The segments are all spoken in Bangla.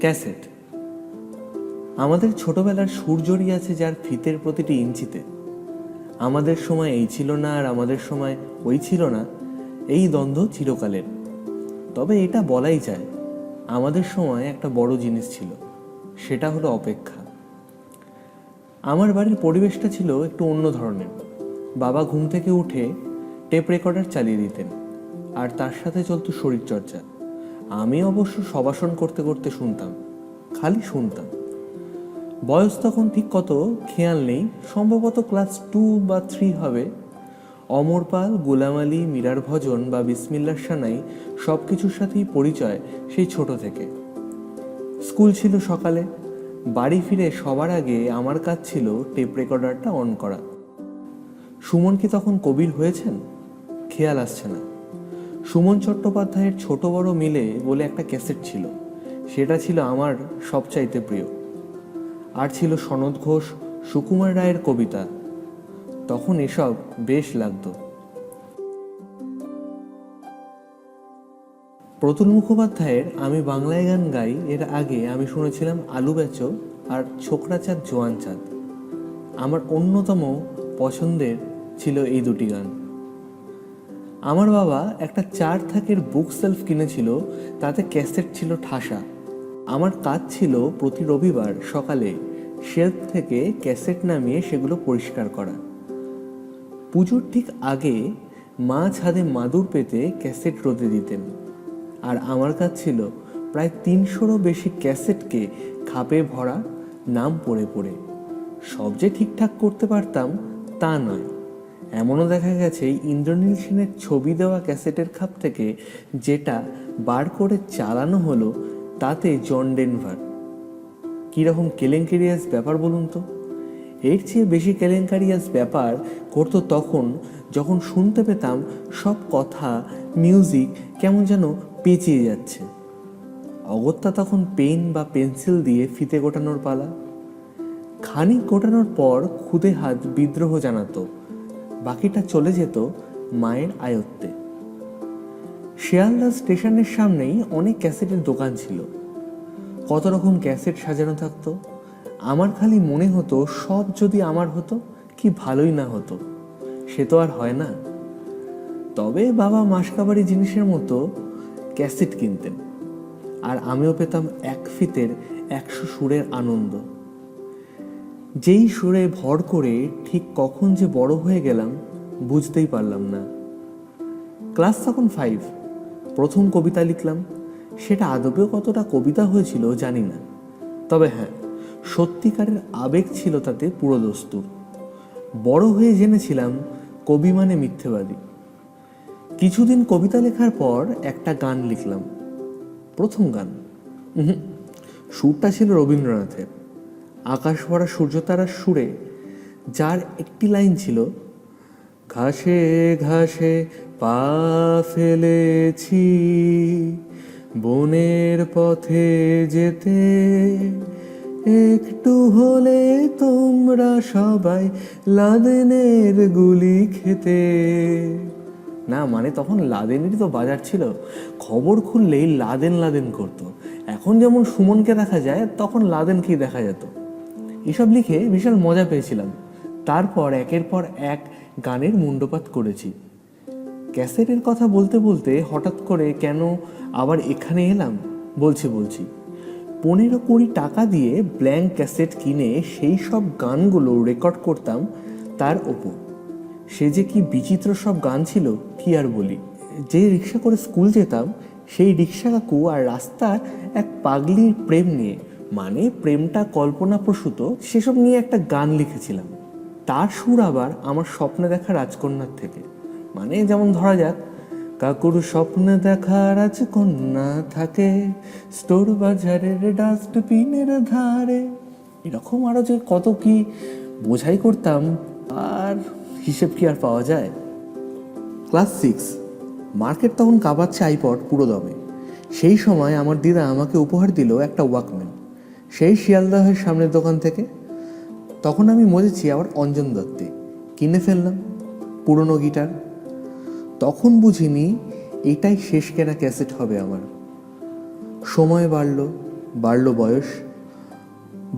ক্যাসেট আমাদের ছোটবেলার সূর্যরই আছে যার ফিতের প্রতিটি ইঞ্চিতে। আমাদের সময় এই ছিল না আর আমাদের সময় ওই ছিল না। এই দ্বন্দ্ব চিরকালের। তবে এটা বলাই যায়, আমাদের সময় একটা বড় জিনিস ছিল, সেটা হলো অপেক্ষা। আমার বাড়ির পরিবেশটা ছিল একটু অন্য ধরনের। বাবা ঘুম থেকে উঠে টেপ রেকর্ডার চালিয়ে দিতেন, আর তার সাথে চলতো শরীরচর্চা। আমি অবশ্য সবাসন করতে করতে শুনতাম, খালি শুনতাম। বয়স তখন ঠিক কত খেয়াল নেই, সম্ভবত ক্লাস টু বা থ্রি হবে। অমর পাল, গোলাম আলী, মীরার ভজন বা বিসমিল্লার সানাই সব কিছুর সাথেই পরিচয় সেই ছোট থেকে। স্কুল ছিল সকালে, বাড়ি ফিরে সবার আগে আমার কাজ ছিল টেপ রেকর্ডারটা অন করা। সুমন কি তখন কবির হয়েছেন? খেয়াল আসছে না। সুমন চট্টোপাধ্যায়ের ছোট বড় মিলে বলে একটা ক্যাসেট ছিল। সেটা ছিল আমার সবচাইতে প্রিয়। আর ছিল সনদ ঘোষ, সুকুমার রায়ের কবিতা। তখন এসব বেশ লাগতো। প্রতুল মুখোপাধ্যায়ের আমি বাংলায় গান গাই, এর আগে আমি শুনেছিলাম আলু বেচো আর ছোকরা চাঁদ, জোয়ান চাঁদ। আমার অন্যতম পছন্দের ছিল এই দুটি গান। আমার বাবা একটা চার থাকের বুক সেলফ কিনেছিল, তাতে ক্যাসেট ছিল ঠাসা। আমার কাজ ছিল প্রতি রবিবার সকালে শেলফ থেকে ক্যাসেট নামিয়ে সেগুলো পরিষ্কার করা। পুজোর ঠিক আগে মা ছাদে মাদুর পেতে ক্যাসেট রোদে দিতেন। আর আমার কাজ ছিল প্রায় তিনশোরও বেশি ক্যাসেটকে খাপে ভরা, নাম পড়ে পড়ে। সব যে ঠিকঠাক করতে পারতাম তা নয়। এমনও দেখা গেছে, ইন্দ্রনীল সেনের ছবি দেওয়া ক্যাসেটের খাপ থেকে যেটা বার করে চালানো হলো তাতে জন ডেনভার। কীরকম কেলেঙ্কারিয়াস ব্যাপার বলুন তো? এর চেয়ে বেশি কেলেঙ্কারিয়াস ব্যাপার করতো তখন যখন শুনতে পেতাম সব কথা, মিউজিক কেমন যেন পেঁচিয়ে যাচ্ছে। অগত্যা তখন পেন বা পেন্সিল দিয়ে ফিতে গোটানোর পালা। খানিক গোটানোর পর খুদে হাত বিদ্রোহ জানাতো। বাকিটা চলে যেত মায়ের আয়ত্তে। শিয়ালদা স্টেশনের সামনেই অনেক ক্যাসেটের দোকান ছিল। কত রকম ক্যাসেট সাজানো থাকতো। আমার খালি মনে হতো সব যদি আমার হতো, কি ভালোই না হতো। সে তো আর হয় না। তবে বাবা মাসকাবারি জিনিসের মতো ক্যাসেট কিনতেন। আর আমিও পেতাম এক ফিতের একশো সুরের আনন্দ। যেই সুরে ভর করে ঠিক কখন যে বড় হয়ে গেলাম, বুঝতেই পারলাম না। ক্লাস তখন ফাইভ প্রথম কবিতা লিখলাম। সেটা আদবেও কতটা কবিতা হয়েছিল জানি না। তবে হ্যাঁ সত্যিকারের আবেগ ছিল তাতে পুরো দস্তুর। বড় হয়ে জেনেছিলাম কবি মানে মিথ্যেবাদী। কিছুদিন কবিতা লেখার পর একটা গান লিখলাম। প্রথম গান। সুরটা ছিল রবীন্দ্রনাথের। আকাশ ভরা সূর্যতারার সুরে, যার একটি লাইন ছিল, ঘাসে ঘাসে পা ফেলেছি, বনের পথে যেতে একটু হলে তোমরা সবাই লাদেনের গুলি খেতে। না মানে তখন লাদেনেরই তো বাজার ছিল। খবর খুললেই লাদেন লাদেন করতো। এখন যেমন সুমনকে দেখা যায়, তখন লাদেনকেই দেখা যেত। এসব লিখে বিশাল মজা পেয়েছিলাম। তারপর একের পর এক গানের মুন্ডপাত করেছি। ক্যাসেটের কথা বলতে বলতে হঠাৎ করে কেন আবার এখানে এলাম? বলছি বলছি। পনেরো কুড়ি টাকা দিয়ে ব্ল্যাঙ্ক ক্যাসেট কিনে সেই সব গানগুলো রেকর্ড করতাম তার ওপর। সে যে কি বিচিত্র সব গান ছিল, কি আর বলি। যে রিক্সা করে স্কুল যেতাম, সেই রিক্সা কাকু আর রাস্তার এক পাগলির প্রেম নিয়ে মানে প্রেমটা কল্পনাপ্রসূত, সেসব নিয়ে একটা গান লিখেছিলাম। তার সুর আবার আমার স্বপ্নে দেখা রাজকন্যার থেকে। মানে যেমন ধরা যাক, কাকুর স্বপ্নে দেখা রাজকন্যা থাকে, স্টোর বাজারের ডাস্টবিনের ধারে। এরকম আরও যে কত কি বোঝাই করতাম আর হিসেব কি আর পাওয়া যায়? ক্লাস সিক্স, মার্কেট তখন কাঁপাচ্ছে আইপড পুরো দমে সেই সময় আমার দিদা আমাকে উপহার দিল একটা ওয়াকম্যান। সেই শিয়ালদাহের সামনের দোকান থেকে তখন আমি মজেছি আবার অঞ্জন দত্তে। কিনে ফেললাম, পুরনো গিটার। তখন বুঝিনি এটাই শেষ কেনা ক্যাসেট হবে আমার। সময় বাড়ল বাড়ল বয়স।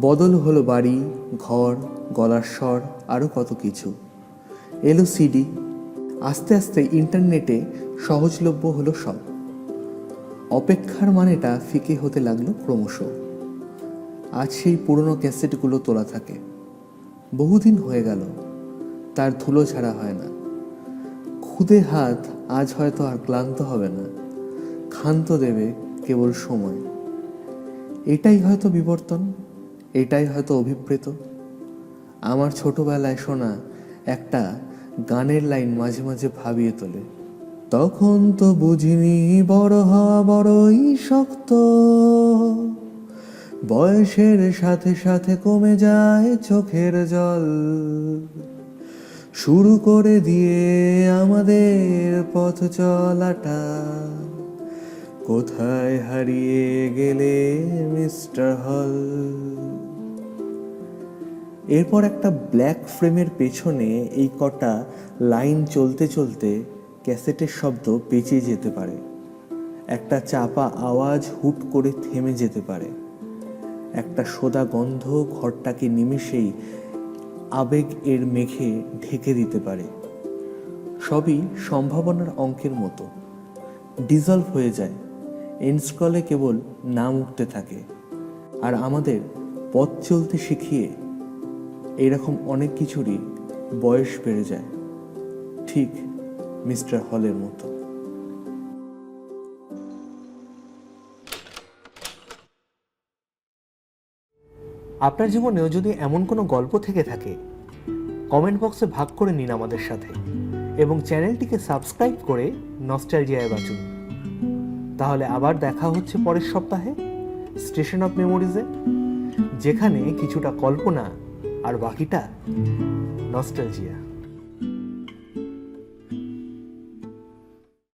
বদল হলো বাড়ি, ঘর, গলার স্বর আরও কত কিছু। এলো সিডি আস্তে আস্তে ইন্টারনেটে সহজলভ্য হলো সব। অপেক্ষার মানেটা ফিকে হতে লাগল ক্রমশ। আজ সেই পুরনো ক্যাসেটগুলো তোলা থাকে। বহুদিন হয়ে গেল, তার ধুলো ছাড়া হয় না। খুদে হাত আজ হয়তো আর ক্লান্ত হবে না। ক্ষান্ত দেবে কেবল সময়। এটাই হয়তো বিবর্তন, এটাই হয়তো অভিপ্রেত। আমার ছোটবেলায় শোনা একটা গানের লাইন মাঝে মাঝে ভাবিয়ে তোলে। তখন তো বুঝিনি বড় হওয়া বড়ই শক্ত বয়সের সাথে সাথে কমে যায় চোখের জল। শুরু করে দিয়ে আমাদের পথ চলাটা, কোথায় হারিয়ে গেলে মিস্টার হল? এরপর একটা ব্ল্যাক ফ্রেমের পেছনে এই কটা লাইন চলতে চলতে ক্যাসেটের শব্দ পেঁচে যেতে পারে। একটা চাপা আওয়াজ হুট করে থেমে যেতে পারে। একটা সোদা গন্ধ ঘরটাকে নিমেষেই আবেগ এর মেঘে ঢেকে দিতে পারে। সবই সম্ভাবনার অঙ্কের মতো। ডিজলভ হয়ে যায়। এনস্ক্রলে কেবল নাম উঠতে থাকে। আর আমাদের পথ চলতে শিখিয়ে এরকম অনেক কিছুরই বয়স বেড়ে যায়। ঠিক মিস্টার হলের মতো। আপনার জীবনেও যদি এমন কোনো গল্প থেকে থাকে কমেন্ট বক্সে ভাগ করে নিন আমাদের সাথে এবং চ্যানেলটিকে সাবস্ক্রাইব করে নস্টালজিয়ায় বাঁচুন। তাহলে আবার দেখা হচ্ছে পরের সপ্তাহে স্টেশন অফ মেমোরিজে যেখানে কিছুটা কল্পনা আর বাকিটা নস্টালজিয়া